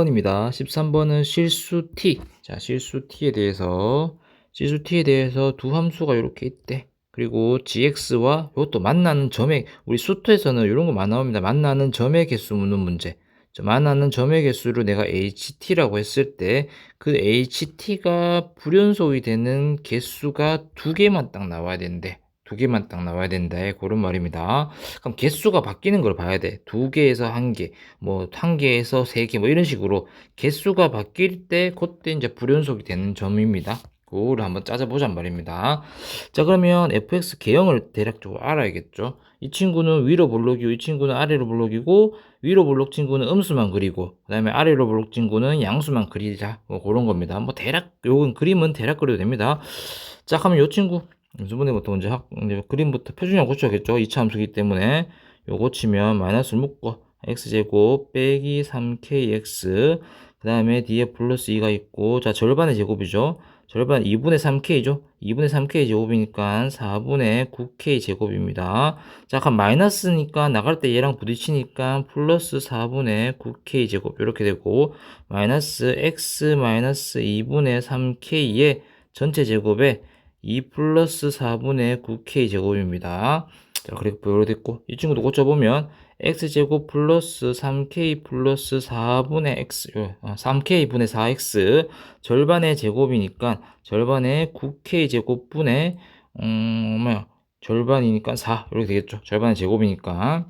번입니다. 13번은 실수 t. 자, 실수 t에 대해서 실수 t에 대해서 두 함수가 이렇게 있대. 그리고 gx와 이것도 만나는 점의 우리 수투에서는 이런 거 많이 나옵니다. 만나는 점의 개수 묻는 문제. 저 만나는 점의 개수를 내가 ht라고 했을 때 그 ht가 불연속이 되는 개수가 두 개만 딱 나와야 되는데 두 개만 딱 나와야 된다. 그런 말입니다. 그럼 개수가 바뀌는 걸 봐야 돼. 두 개에서 한 개, 뭐 한 개에서 세 개, 뭐 이런 식으로 개수가 바뀔 때 그때 이제 불연속이 되는 점입니다. 그거를 한번 짜자보잔 말입니다. 자 그러면 fx 개형을 대략적으로 알아야겠죠. 이 친구는 위로 볼록이고 이 친구는 아래로 볼록이고 위로 볼록 친구는 음수만 그리고 그 다음에 아래로 볼록 친구는 양수만 그리자 뭐 그런 겁니다. 뭐 대략 요건 그림은 대략 그려도 됩니다. 자 그러면 요 친구 수분에부터 먼저 학, 이제 그림부터 표준형 고쳐야겠죠. 2차 함수기 때문에 요 고치면 마이너스를 묶고 x제곱 빼기 3kx 그 다음에 뒤에 플러스 2가 있고 자 절반의 제곱이죠. 절반 2분의 3k죠. 2분의 3k 제곱이니까 4분의 9k 제곱입니다. 자, 그럼 마이너스니까 나갈 때 얘랑 부딪히니까 플러스 4분의 9k 제곱 이렇게 되고 마이너스 x 마이너스 2분의 3k의 전체 제곱에 2 플러스 4분의 9k 제곱입니다. 자, 그래프 이렇게 됐고 이 친구도 고쳐보면 x제곱 플러스 3k 플러스 4분의 x 3k 분의 4x 절반의 제곱이니까 절반의 9k 제곱분의 음 절반이니까 4 이렇게 되겠죠. 절반의 제곱이니까.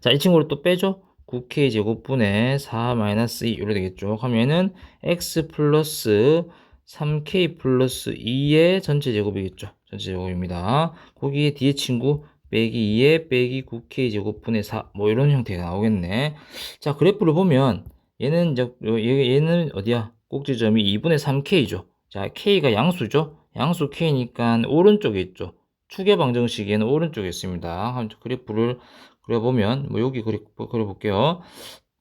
자 이 친구를 또 빼죠. 9k 제곱분의 4 마이너스 2 이렇게 되겠죠. 얘는 x 플러스 3k 플러스 2의 전체 제곱이겠죠 전체 제곱입니다 거기에 뒤에 친구 빼기 2에 빼기 9k 제곱분의 4, 뭐 이런 형태가 나오겠네. 자, 그래프를 보면 얘는 이제 얘는 어디야? 꼭지점이 2분의 3k죠. 자, k가 양수죠. 양수 k니까 오른쪽에 있죠. 추계 방정식에는 오른쪽에 있습니다. 그래프를 그려보면 뭐 여기 그래, 그려볼게요.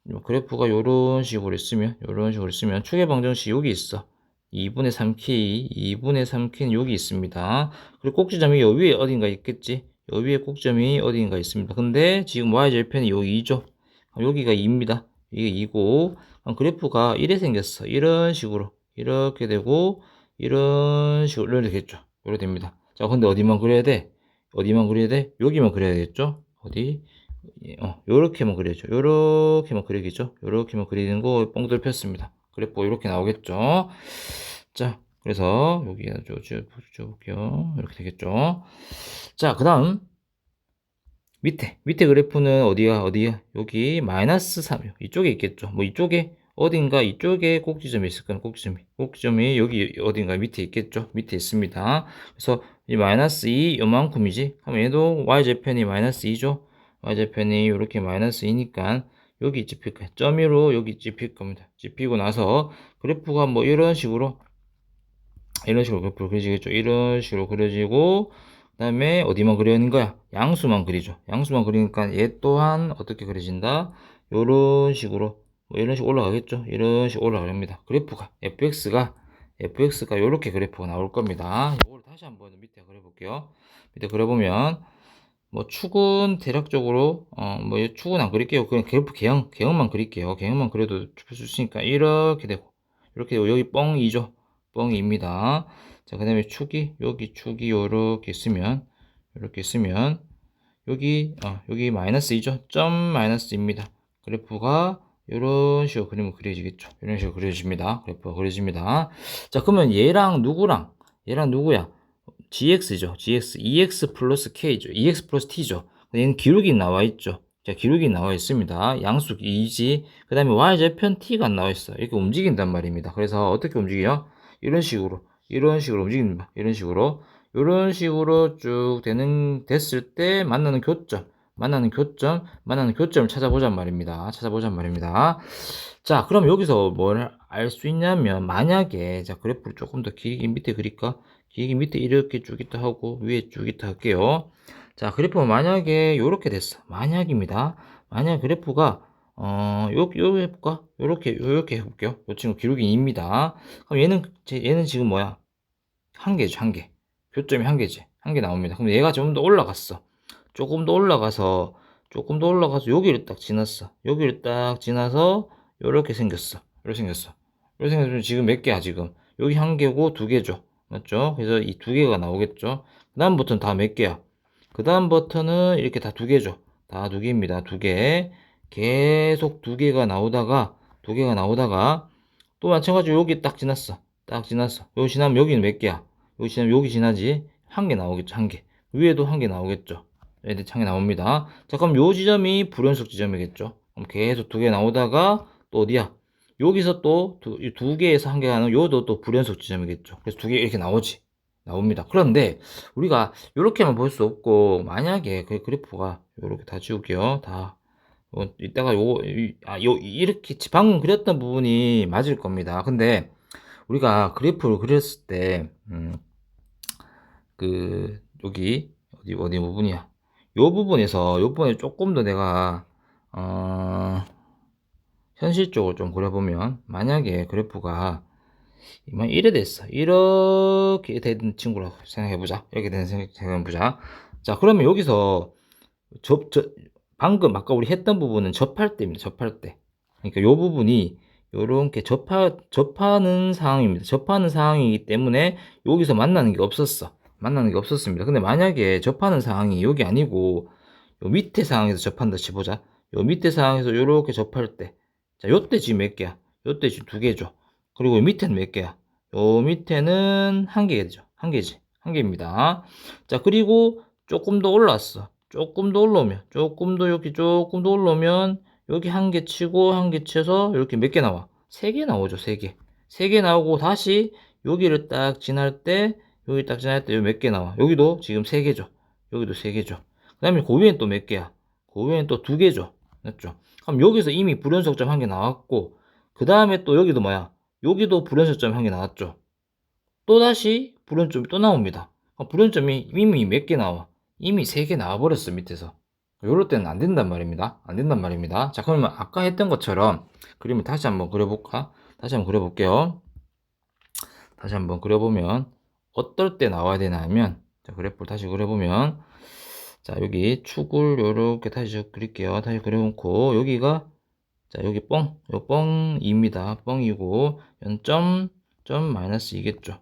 뭐 그래프가 이런 식으로 있으면 이런 식으로 있으면 추계 방정식 여기 있어. 2분의 3k, 2분의 3k는 여기 있습니다. 그리고 꼭지점이 여기 위에 어딘가 있겠지. 여기에 꼭점이 어디인가 있습니다. 근데 지금 y절편이 여기 2죠. 여기가 2입니다. 이게 2고 그래프가 이래 생겼어. 이런 식으로 이렇게 되고 이런 식으로 이렇게 되겠죠. 이렇게 됩니다. 자, 근데 어디만 그려야 돼? 어디만 그려야 돼? 여기만 그려야겠죠? 어디? 어, 요렇게만 그려야죠. 요렇게만 그리겠죠? 요렇게만 그리는 거 뻥들 폈습니다. 그래프 이렇게 나오겠죠? 자, 그래서 여기 아주 볼게요. 이렇게 되겠죠. 자, 그 다음 밑에 밑에 그래프는 어디야 어디야 여기 마이너스 3 이쪽에 있겠죠. 뭐 이쪽에 어딘가 이쪽에 꼭지점이 있을 거는 꼭지점이 꼭지점이 여기 어딘가 밑에 있겠죠. 밑에 있습니다. 그래서 이 마이너스 2 요만큼이지. 그럼 얘도 y절편이 마이너스 2죠. y절편이 이렇게 마이너스 2니까 여기 찝힐 거예요. 점으로 여기 찝힐 겁니다. 찝히고 나서 그래프가 뭐 이런 식으로 이런 식으로 그래프를 그려지겠죠. 이런 식으로 그려지고 그 다음에 어디만 그려는 거야? 양수만 그리죠. 양수만 그리니까 얘 또한 어떻게 그려진다? 이런 식으로 뭐 이런 식으로 올라가겠죠. 이런 식으로 올라갑니다. 그래프가 fx가 fx가 이렇게 그래프가 나올 겁니다. 이걸 다시 한번 밑에 그려볼게요. 밑에 그려보면 뭐 축은 대략적으로 어뭐 축은 안 그릴게요. 그냥 그래프 개형 개형만 그릴게요. 개형만 그려도 볼수 있으니까 이렇게 되고 이렇게 되고 여기 뻥이죠. 뻥입니다. 자, 그 다음에 축이, 여기 축이 요렇게 있으면, 이렇게 있으면, 여기, 어, 여기 마이너스 2죠? 점 마이너스입니다. 그래프가 이런 식으로 그림을 그려지겠죠. 이런 식으로 그려집니다. 그래프가 그려집니다. 자, 그러면 얘랑 누구랑, 얘랑 누구야? Gx죠. gx, ex 플러스 k죠. ex 플러스 t죠. 얘는 기록이 나와 있죠. 자, 기록이 나와 있습니다. 양수 2지. 그 다음에 y절편 t가 나와 있어. 이렇게 움직인단 말입니다. 그래서 어떻게 움직여요? 이런 식으로 이런 식으로 움직입니다. 이런 식으로 이런 식으로 쭉 되는 됐을 때 만나는 교점 만나는 교점 만나는 교점을 찾아보잔 말입니다. 찾아보잔 말입니다. 자 그럼 여기서 뭘 알 수 있냐면 만약에 자 그래프를 조금 더 길게 밑에 그릴까 길게 밑에 이렇게 쭉 있다 하고 위에 쭉 있다 할게요. 자 그래프 만약에 이렇게 됐어 만약입니다. 만약 그래프가 어, 요, 요 해볼까? 요렇게, 요렇게 해볼게요. 요 친구 기록이 2입니다. 그럼 얘는, 얘는 지금 뭐야? 한 개죠, 한 개. 교점이 한 개지. 한 개 나옵니다. 그럼 얘가 좀 더 올라갔어. 조금 더 올라가서, 조금 더 올라가서 여기를 딱 지났어. 여기를 딱 지나서 요렇게 생겼어. 이렇게 생겼어. 이렇게 생겼으면 지금 몇 개야, 지금? 여기 한 개고 두 개죠. 맞죠? 그래서 이 두 개가 나오겠죠. 그 다음 버튼 다 몇 개야? 그 다음 버튼은 이렇게 다 두 개죠. 다 두 개입니다. 두 개. 계속 두 개가 나오다가, 두 개가 나오다가, 또 마찬가지로 여기 딱 지났어. 딱 지났어. 여기 지나면 여기는 몇 개야? 여기 지나면 여기 지나지? 한 개 나오겠죠, 한 개. 위에도 한 개 나오겠죠. 얘들 창에 나옵니다. 자, 그럼 요 지점이 불연속 지점이겠죠. 그럼 계속 두 개 나오다가 또 어디야? 여기서 또두 개에서 한 개가 나오면 요도 또 불연속 지점이겠죠. 그래서 두 개 이렇게 나오지. 나옵니다. 그런데 우리가 이렇게만 볼 수 없고 만약에 그 그래프가 이렇게 다 지울게요. 다 어, 이따가 요, 이- 아, 요 이렇게 방금 그렸던 부분이 맞을 겁니다. 근데 우리가 그래프를 그렸을 때 음, 그 여기 어디 어디 부분이야? 요 부분에서 요 부분에 조금 더 내가 어, 현실적으로 좀 그려보면 만약에 그래프가 이만 이래 됐어. 이렇게 된 친구라고 생각해보자. 이렇게 된 생각해보자. 자 그러면 여기서 접, 저, 방금 아까 우리 했던 부분은 접할 때입니다. 접할 때. 그러니까 요 부분이 요렇게 접하, 접하는 상황입니다. 접하는 상황이기 때문에 여기서 만나는 게 없었어. 만나는 게 없었습니다. 근데 만약에 접하는 상황이 여기 아니고 요 밑에 상황에서 접한다 치보자. 요 밑에 상황에서 요렇게 접할 때 자, 요때 지금 몇 개야? 요때 지금 두 개죠. 그리고 요 밑에는 몇 개야? 요 밑에는 한 개죠. 한 개지. 한 개입니다. 자, 그리고 조금 더 올라왔어. 조금 더 올라오면, 조금 더 여기 조금 더 올라오면, 여기 한 개 치고, 한 개 쳐서, 이렇게 몇 개 나와? 세 개 나오죠, 세 개. 세 개 나오고, 다시, 여기를 딱 지날 때, 여기 딱 지날 때, 몇 개 나와? 여기도 지금 세 개죠. 여기도 세 개죠. 그 다음에 그 위엔 또 몇 개야? 그 위엔 또 두 개죠. 맞죠? 그럼 여기서 이미 불연속점 한 개 나왔고 그 다음에 또 여기도 뭐야? 여기도 불연속점 한 개 나왔죠. 또 다시 불연점이 또 나옵니다. 불연점이 이미 몇 개 나와? 이미 세 개 나와버렸어 밑에서. 요럴 때는 안 된단 말입니다. 안 된단 말입니다. 자 그러면 아까 했던 것처럼 그림을 다시 한번 그려볼까? 다시 한번 그려볼게요. 다시 한번 그려보면 어떨 때 나와야 되나 하면 자 그래프를 다시 그려보면 자 여기 축을 요렇게 다시 그릴게요. 다시 그려놓고 여기가 자 여기 뻥, 요 뻥입니다. 뻥이고 연점 점 마이너스 2겠죠.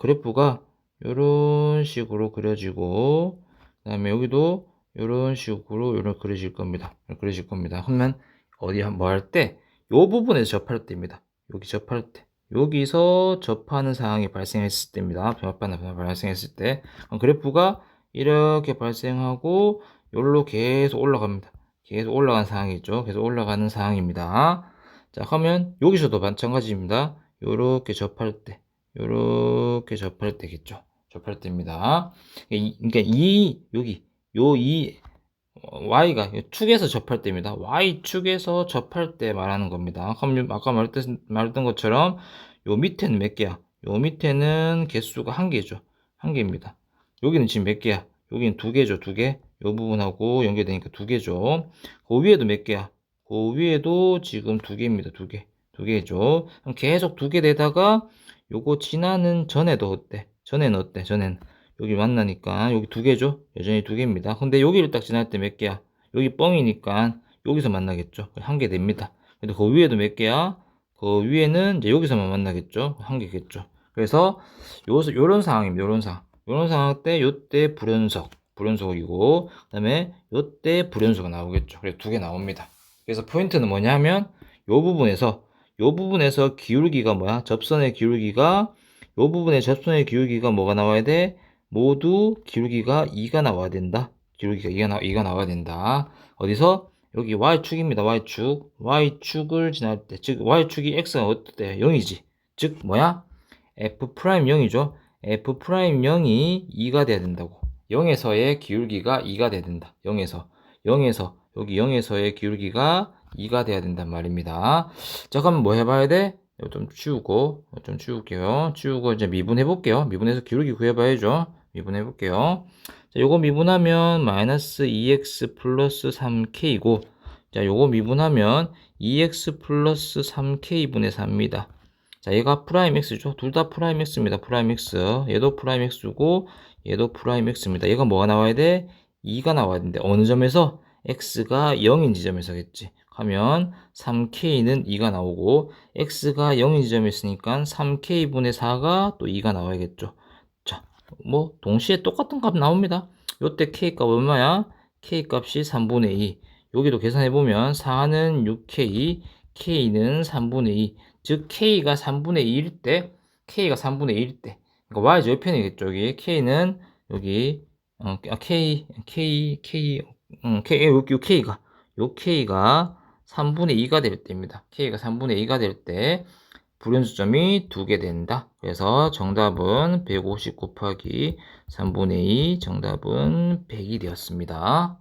그래프가 요런 식으로 그려지고 그 다음에 여기도 요런 식으로 요렇게 그려질 겁니다. 그려질 겁니다. 그러면 어디 뭐 할 때 요 부분에서 접할 때입니다. 여기 접할 때. 여기서 접하는 상황이 발생했을 때입니다. 상황이 발생했을 때. 그래프가 이렇게 발생하고 여기로 계속 올라갑니다. 계속 올라가는 상황이죠. 계속 올라가는 상황입니다. 자, 그러면 여기서도 마찬가지입니다. 요렇게 접할 때, 요렇게 접할 때겠죠. 접할 때입니다. 그러니까 이 여기 요 이 y가 축에서 접할 때입니다. y축에서 접할 때 말하는 겁니다. 그럼 아까 말했던, 말했던 것처럼 요 밑에는 몇 개야? 요 밑에는 개수가 한 개죠. 한 개입니다. 여기는 지금 몇 개야? 여기는 두 개죠, 두 개. 요 부분하고 연결되니까 두 개죠. 그 위에도 몇 개야? 그 위에도 지금 두 개입니다, 두 개. 두 개죠. 그럼 계속 두 개 되다가 요거 지나는 전에도 어때? 전에는 어때? 전에는. 여기 만나니까 여기 두 개죠? 여전히 두 개입니다. 근데 여기를 딱 지날 때 몇 개야? 여기 뻥이니까 여기서 만나겠죠. 한 개 됩니다. 근데 그 위에도 몇 개야? 그 위에는 이제 여기서만 만나겠죠. 한 개겠죠. 그래서 요, 요런 상황입니다. 요런 상황. 이런 상황 때 요때 불연속 불연속이고 그 다음에 요때 불연속가 나오겠죠. 그래서 두 개 나옵니다. 그래서 포인트는 뭐냐면 요 부분에서 요 부분에서 기울기가 뭐야? 접선의 기울기가 요 부분에 접선의 기울기가 뭐가 나와야 돼? 모두 기울기가 2가 나와야 된다. 기울기가 2가, 나, 2가 나와야 된다. 어디서? 여기 y축입니다. y축. y축을 지날 때, 즉 y축이 x가 어때? 0이지. 즉 뭐야? f 프라임 0이죠. F'0이 2가 돼야 된다고. 0에서의 기울기가 2가 돼야 된다. 0에서. 0에서. 여기 0에서의 기울기가 2가 돼야 된단 말입니다. 자, 그럼 뭐 해봐야 돼? 좀 치우고, 좀 치울게요. 치우고 이제 미분해 볼게요. 미분해서 기울기 구해봐야죠. 미분해 볼게요. 자, 요거 미분하면 마이너스 2x 플러스 3k이고, 자, 요거 미분하면 2x 플러스 3k분의 4입니다. 자, 얘가 프라임 x죠. 둘 다 프라임 x입니다. 프라임 x. 얘도 프라임 x고, 얘도 프라임 x입니다. 얘가 뭐가 나와야 돼? 2가 나와야 되는데, 어느 점에서? x가 0인 지점에서겠지. 하면 3k는 2가 나오고 x가 0인 지점에 있으니까 3k분의 4가 또 2가 나와야겠죠. 자, 뭐 동시에 똑같은 값 나옵니다. 요때 k 값 얼마야? k 값이 3분의 2. 여기도 계산해 보면 4는 6k, k는 3분의 2. 즉 k가 3분의 2일 때 k가 3분의 1일 때 그러니까 y 절편이겠죠. 여기 k는 여기 어, 아, k k k 음, k 요, 요 k가 요 k가 3분의 2가 될 때입니다. k가 3분의 2가 될 때 불연수점이 두 개 된다. 그래서 정답은 150 곱하기 3분의 2 정답은 100이 되었습니다.